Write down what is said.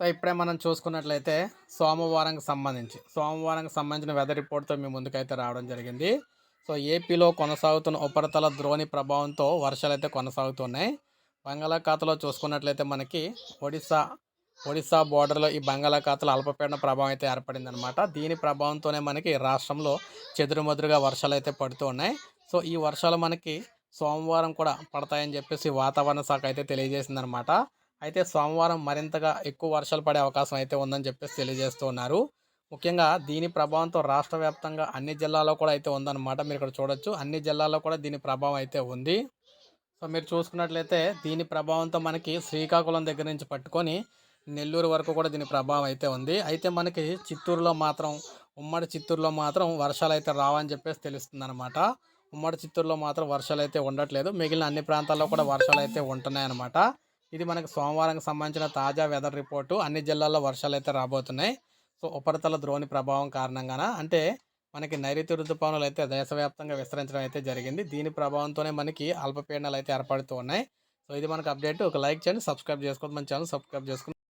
So ఇప్పుడే మనం చూసుకున్నట్లయితే సోమవారంకి సంబంధించి సోమవారంకి సంబంధించిన వెదర్ రిపోర్ట్తో మీ ముందుకైతే రావడం జరిగింది. సో ఏపీలో కొనసాగుతున్న ఉపరితల ద్రోణి ప్రభావంతో వర్షాలు అయితే కొనసాగుతున్నాయి. బంగాళాఖాతంలో చూసుకున్నట్లయితే మనకి ఒడిశా ఒడిశా బోర్డర్లో ఈ బంగాళాఖాతంలో అల్పపీడన ప్రభావం అయితే ఏర్పడిందనమాట దీని ప్రభావంతోనే మనకి రాష్ట్రంలో చెదురుమదురుగా వర్షాలు అయితే పడుతూ ఉన్నాయి. సో ఈ వర్షాలు మనకి సోమవారం కూడా పడతాయని చెప్పేసి వాతావరణ శాఖ అయితే తెలియజేసింది అనమాట అయితే సోమవారం మరింతగా ఎక్కువ వర్షాలు పడే అవకాశం అయితే ఉందని చెప్పేసి తెలియజేస్తూ ఉన్నారు. ముఖ్యంగా దీని ప్రభావంతో రాష్ట్ర వ్యాప్తంగా అన్ని జిల్లాల్లో కూడా అయితే ఉందన్నమాట మీరు ఇక్కడ చూడొచ్చు. అన్ని జిల్లాల్లో కూడా దీని ప్రభావం అయితే ఉంది. సో మీరు చూసుకున్నట్లయితే దీని ప్రభావంతో మనకి శ్రీకాకుళం దగ్గర నుంచి పట్టుకొని నెల్లూరు వరకు కూడా దీని ప్రభావం అయితే ఉంది. అయితే మనకి చిత్తూరులో మాత్రం ఉమ్మడి చిత్తూరులో మాత్రం వర్షాలు అయితే రావని చెప్పేసి తెలుస్తుంది అనమాట ఉమ్మడి చిత్తూరులో మాత్రం వర్షాలు అయితే ఉండట్లేదు. మిగిలిన అన్ని ప్రాంతాల్లో కూడా వర్షాలు అయితే ఉంటున్నాయన్నమాట. ఇది మనకు సోమవారంకి సంబంధించిన తాజా వెదర్ రిపోర్టు. అన్ని జిల్లాల్లో వర్షాలు అయితే రాబోతున్నాయి. సో ఉపరితల ద్రోణి ప్రభావం కారణంగాన? అంటే మనకి నైరుతి ఋతుపవనాలు అయితే దేశవ్యాప్తంగా విస్తరించడం అయితే జరిగింది. దీని ప్రభావంతోనే మనకి అల్పపీడనాలు అయితే ఏర్పడుతూ ఉన్నాయి. సో ఇది మనకు అప్డేట్. ఒక లైక్ చేయండి సబ్స్క్రైబ్ చేసుకోండి మన ఛానల్ సబ్స్క్రైబ్ చేసుకుని